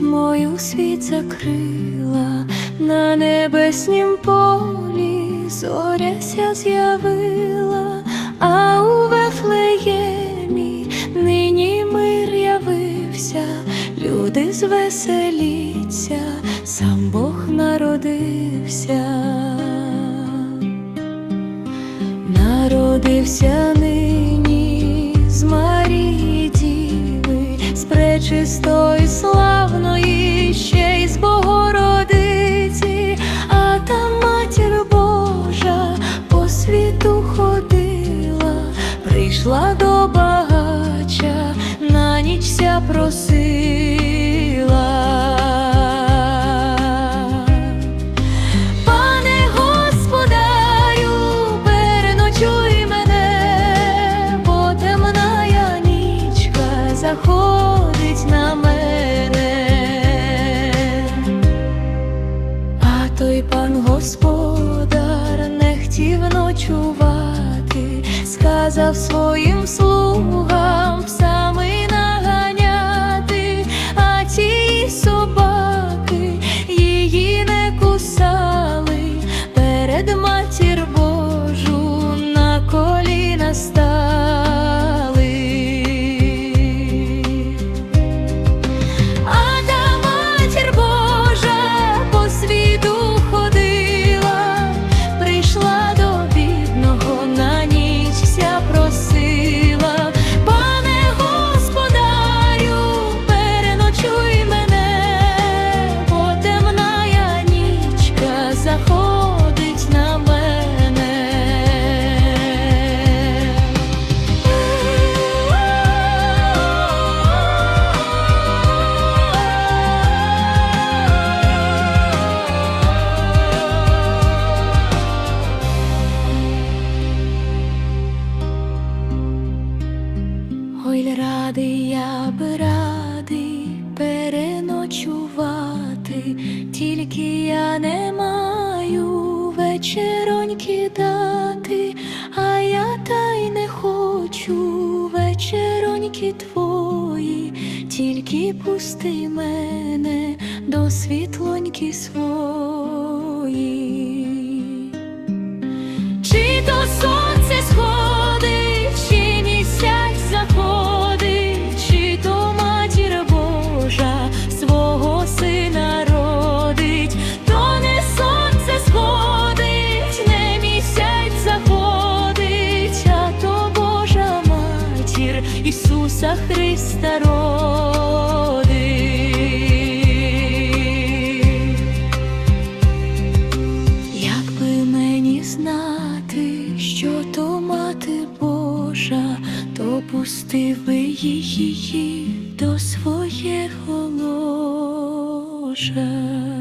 пітьмою світ закрила, на небеснім полі зоряся з'явила, а у Вефлеємі нині мир явився, люди звеселіться, сам Бог народився. Народився нині з Марії Діви, з пречистої славної, прийшла до багача, на ніч ся просила. Пане господарю, переночуй мене, бо темная нічка заходить на мене. А той пан господар не хотів ночувати, сказав своїм слугам Ой, радий я би радий переночувати, тільки я не маю вечероньки дати, а я та й не хочу вечероньки твої, тільки пусти мене до світлоньки свої. Чи то сонце Ісуса Христа родить. Якби мені знати, що то мати Божа, то пустив би її до свого ложа.